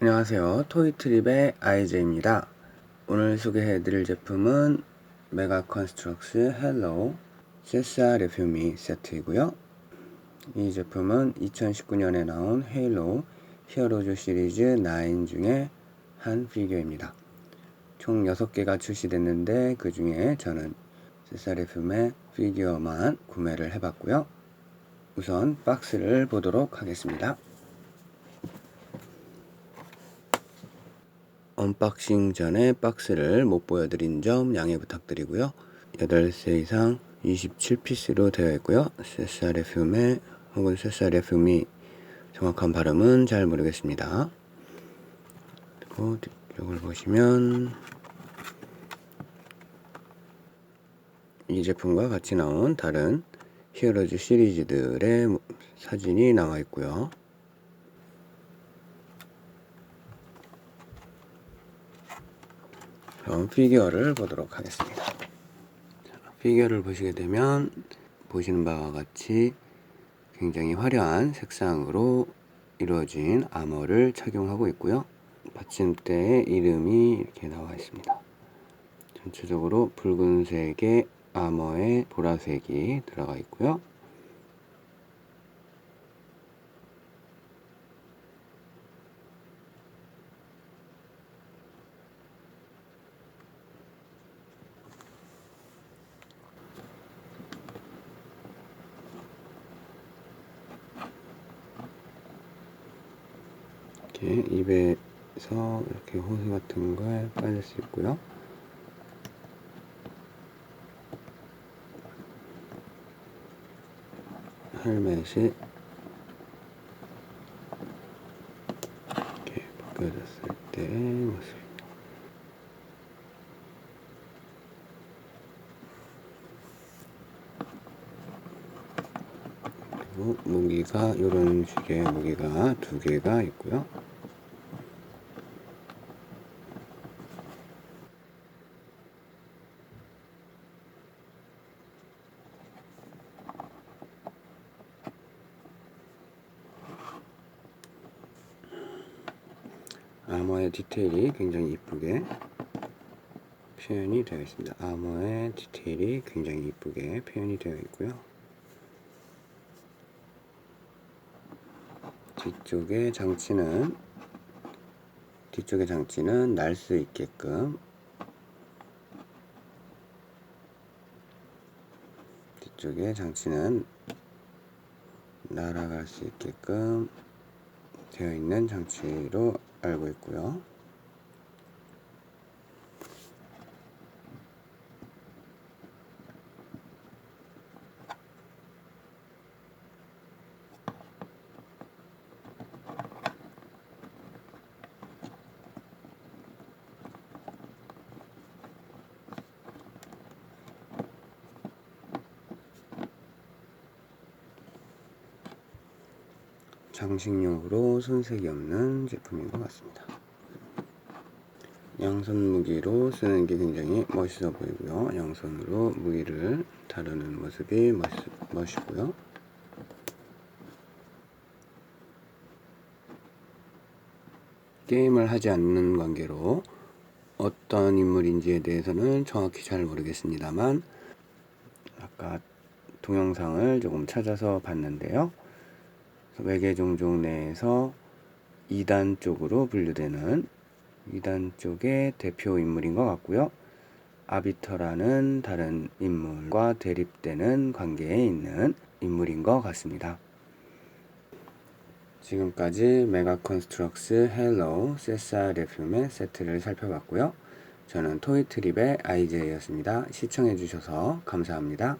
안녕하세요. 토이트립의 아이제입니다. 오늘 소개해드릴 제품은 메가 컨스트럭스 헬로우 세사 레퓨미 세트이고요. 이 제품은 2019년에 나온 헤일로우 히어로즈 시리즈 9 중에 한 피규어입니다. 총 6개가 출시됐는데 그 중에 저는 세사 레퓨의 피규어만 구매를 해봤고요. 우선 박스를 보도록 하겠습니다. 언박싱 전에 박스를 못 보여드린 점 양해 부탁드리고요. 8세 이상 27피스로 되어 있고요. 세사레 퓨메 혹은 세사레 퓨미 정확한 발음은 잘 모르겠습니다. 그리고 뒤쪽을 보시면 이 제품과 같이 나온 다른 히어로즈 시리즈들의 사진이 나와 있고요. 그럼 피규어를 보도록 하겠습니다. 자, 피규어를 보시게 되면 보시는 바와 같이 굉장히 화려한 색상으로 이루어진 아머를 착용하고 있고요. 받침대에 이름이 이렇게 나와 있습니다. 전체적으로 붉은색의 아머에 보라색이 들어가 있고요. 이렇게 입에서 이렇게 호스 같은 걸 빠질 수 있고요. 헬멧이 이렇게 벗겨졌을 때 모습. 무기가 이런 식의 무기가 두 개가 있고요. 아머의 디테일이 굉장히 이쁘게 표현이 되어 있습니다. 아머의 디테일이 굉장히 이쁘게 표현이 되어 있고요. 뒤쪽의 장치는 뒤쪽의 장치는 날 수 있게끔 뒤쪽의 장치는 날아갈 수 있게끔 되어 있는 장치로 알고 있고요. 장식용으로 손색이 없는 제품인 것 같습니다. 양손 무기로 쓰는 게 굉장히 멋있어 보이고요. 양손으로 무기를 다루는 모습이 멋있, 멋있고요. 게임을 하지 않는 관계로 어떤 인물인지에 대해서는 정확히 잘 모르겠습니다만 아까 동영상을 조금 찾아서 봤는데요. 외계 종족 내에서 2단 쪽으로 분류되는 2단 쪽의 대표 인물인 것 같고요. 아비터라는 다른 인물과 대립되는 관계에 있는 인물인 것 같습니다. 지금까지 메가 컨스트럭스 헬로우 세사 레퓨의 세트를 살펴봤고요. 저는 토이트립의 아이제이였습니다. 시청해주셔서 감사합니다.